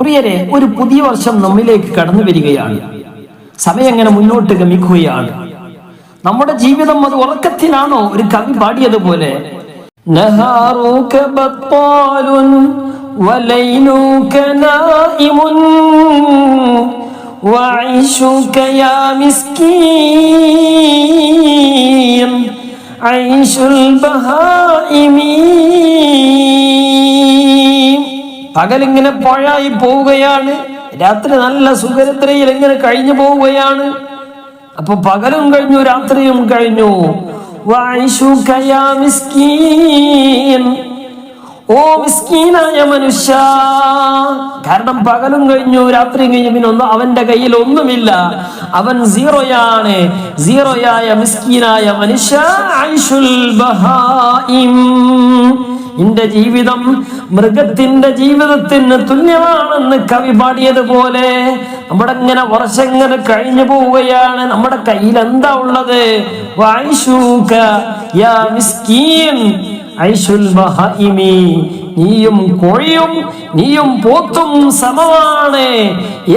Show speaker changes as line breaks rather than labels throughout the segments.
പ്രിയരെ ഒരു പുതിയ വർഷം നമ്മിലേക്ക് കടന്നു വരികയാണ് സമയം എങ്ങനെ മുന്നോട്ട് ഗമിക്കുകയാണ് നമ്മുടെ ജീവിതം അത് ഉറക്കത്തിലാണോ ഒരു കവി പാടിയതുപോലെ നഹാറുക ബത്താലുൻ വലൈനുക നായിമുൻ وعيشك يا مسكين عيش البهائم പകലിങ്ങനെ പുഴായി പോവുകയാണ്. രാത്രി നല്ല സുഖരത്രയിൽ ഇങ്ങനെ കഴിഞ്ഞു പോവുകയാണ്. അപ്പൊ പകലും കഴിഞ്ഞു രാത്രിയും കഴിഞ്ഞു. ഓ മിസ്കീനായ മനുഷ്യ. കാരണം പകലും കഴിഞ്ഞു രാത്രിയും കഴിഞ്ഞു പിന്നെ ഒന്നും അവന്റെ കയ്യിൽ ഒന്നുമില്ല. അവൻ സീറോയാണ്. സീറോയായ മിസ്കീനായ മനുഷ്യ ഐഷുൽ ബഹായിം. നിന്റെ ജീവിതം മൃഗത്തിന്റെ ജീവിതത്തിന് തുല്യമാണെന്ന് കവി പാടിയതുപോലെ നമ്മുടെ ഇങ്ങനെ വർഷങ്ങൾ കഴിഞ്ഞു പോവുകയാണ്. നമ്മുടെ കയ്യിൽ എന്താ ഉള്ളത് ഐശുൽ നീയും കോഴിയും നീയും പോത്തും സമമാണ്.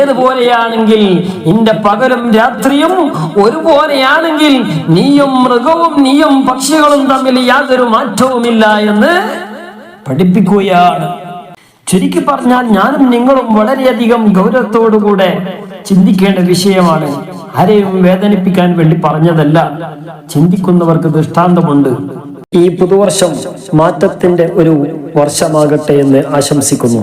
ഏതുപോലെയാണെങ്കിൽ നിന്റെ പകലും രാത്രിയും ഒരുപോലെയാണെങ്കിൽ നീയും മൃഗവും നീയും പക്ഷികളും തമ്മിൽ യാതൊരു മാറ്റവുമില്ല എന്ന് പഠിപ്പിക്കുകയാണ്. ചുരുക്കി പറഞ്ഞാൽ ഞാനും നിങ്ങളും വളരെയധികം ഗൗരവത്തോടുകൂടെ ചിന്തിക്കേണ്ട വിഷയമാണ്. ആരെയും വേദനിപ്പിക്കാൻ വേണ്ടി പറഞ്ഞതല്ല. ചിന്തിക്കുന്നവർക്ക് ദൃഷ്ടാന്തമുണ്ട്. ഈ പുതുവർഷം മാറ്റത്തിന്റെ ഒരു വർഷമാകട്ടെ എന്ന് ആശംസിക്കുന്നു.